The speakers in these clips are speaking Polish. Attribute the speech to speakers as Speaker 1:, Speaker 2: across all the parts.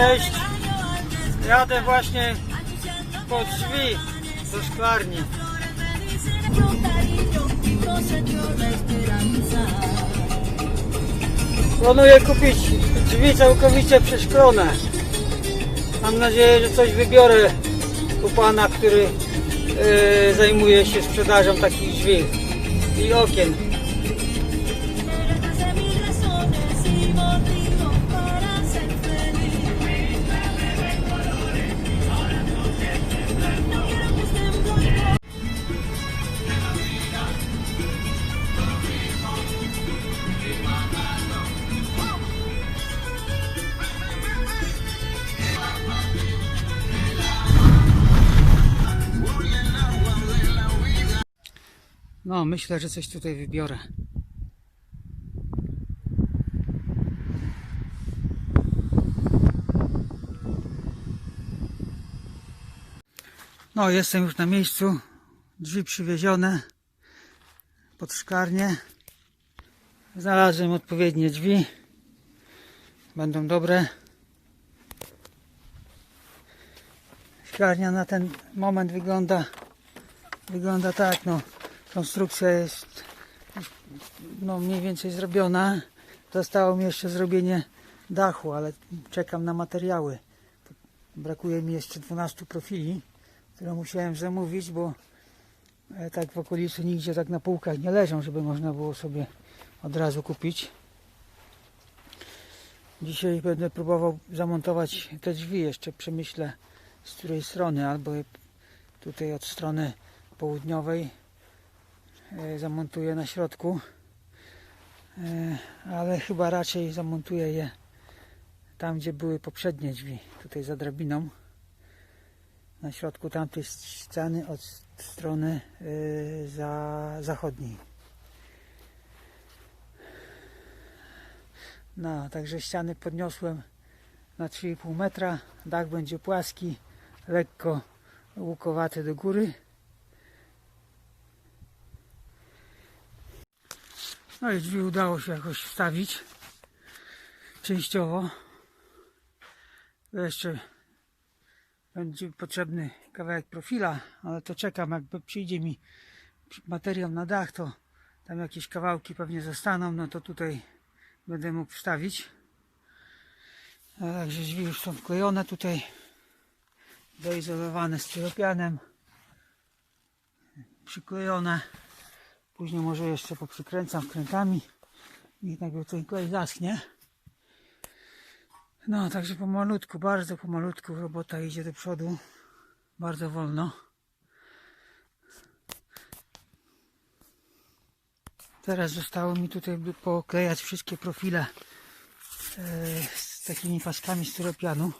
Speaker 1: Cześć! Jadę właśnie po drzwi do szklarni. Planuję kupić drzwi całkowicie przeszklone. Mam nadzieję, że coś wybiorę u pana, który e, zajmuje się sprzedażą takich drzwi i okien.
Speaker 2: No,
Speaker 1: myślę, że coś tutaj wybiorę. No, jestem już na miejscu. Drzwi przywiezione pod szklarnię. Znalazłem odpowiednie drzwi. Będą dobre. Szklarnia na ten moment wygląda wygląda tak, no konstrukcja jest no mniej więcej zrobiona. Zostało mi jeszcze zrobienie dachu, ale czekam na materiały. Brakuje mi jeszcze 12 profili, które musiałem zamówić, bo e, tak w okolicy nigdzie tak na półkach nie leżą, żeby można było sobie od razu kupić. Dzisiaj będę próbował zamontować te drzwi jeszcze przemyślę z której strony, albo tutaj od strony południowej zamontuję na środku. E, ale chyba raczej zamontuję je tam gdzie były poprzednie drzwi tutaj za drabiną. Na środku tamtej ściany od strony e, za zachodniej. No także ściany podniosłem na 3,5 metra. Dach będzie płaski lekko łukowaty do góry No i drzwi udało się jakoś wstawić. Częściowo. Jeszcze będzie potrzebny kawałek profila, ale to czekam, jakby przyjdzie mi materiał na dach, to tam jakieś kawałki pewnie zostaną, no to tutaj będę mógł wstawić. A Także drzwi już są wklejone tutaj, doizolowane styropianem, przyklejone. Później może jeszcze poprzykręcam wkrętami. Niech najpierw ten klej zaschnie. No, także pomalutku, bardzo pomalutku robota idzie do przodu. Bardzo wolno. Teraz zostało mi tutaj poklejać wszystkie profile e, z takimi paskami styropianu.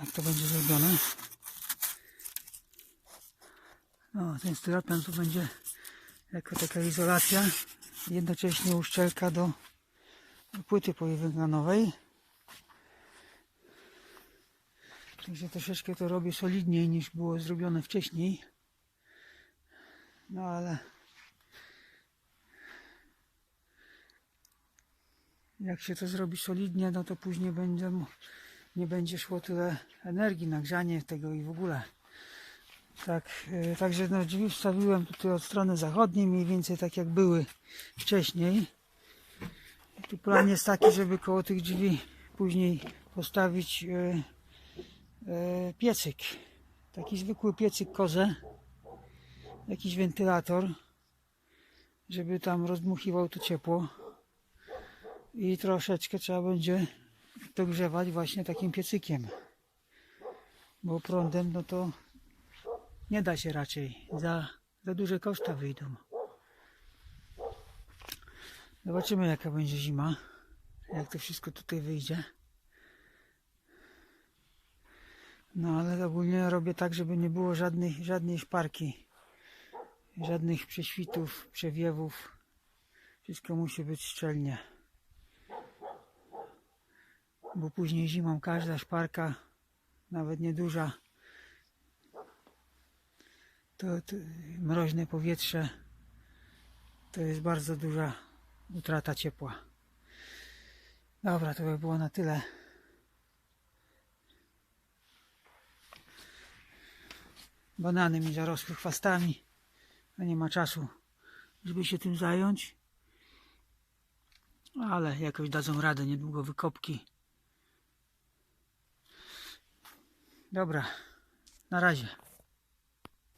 Speaker 1: Jak to będzie zrobione. No, ten styropian tu będzie jako taka izolacja, jednocześnie uszczelka do płyty poliwęglanowej. Także troszeczkę to robię solidniej niż było zrobione wcześniej. No ale jak się to zrobi solidnie, no to później będzie, nie będzie szło tyle energii na grzanie tego i w ogóle. Tak, e, także no, drzwi wstawiłem tutaj od strony zachodniej, mniej więcej tak jak były wcześniej. Tu plan jest taki, żeby koło tych drzwi później postawić e, e, piecyk. Taki zwykły piecyk kozę. Jakiś wentylator, żeby tam rozdmuchiwał to ciepło. I troszeczkę trzeba będzie dogrzewać właśnie takim piecykiem. Bo prądem no to nie da się raczej. Za, za duże koszta wyjdą. Zobaczymy jaka będzie zima. Jak to wszystko tutaj wyjdzie. No ale ogólnie robię tak, żeby nie było żadnej, żadnej szparki. Żadnych prześwitów, przewiewów. Wszystko musi być szczelnie. Bo później zimą każda szparka, nawet nieduża, to, to mroźne powietrze to jest bardzo duża utrata ciepła. Dobra, to by było na tyle. Banany mi zarosły chwastami, a nie ma czasu, żeby się tym zająć. Ale jakoś dadzą radę niedługo wykopki. Dobra, na razie.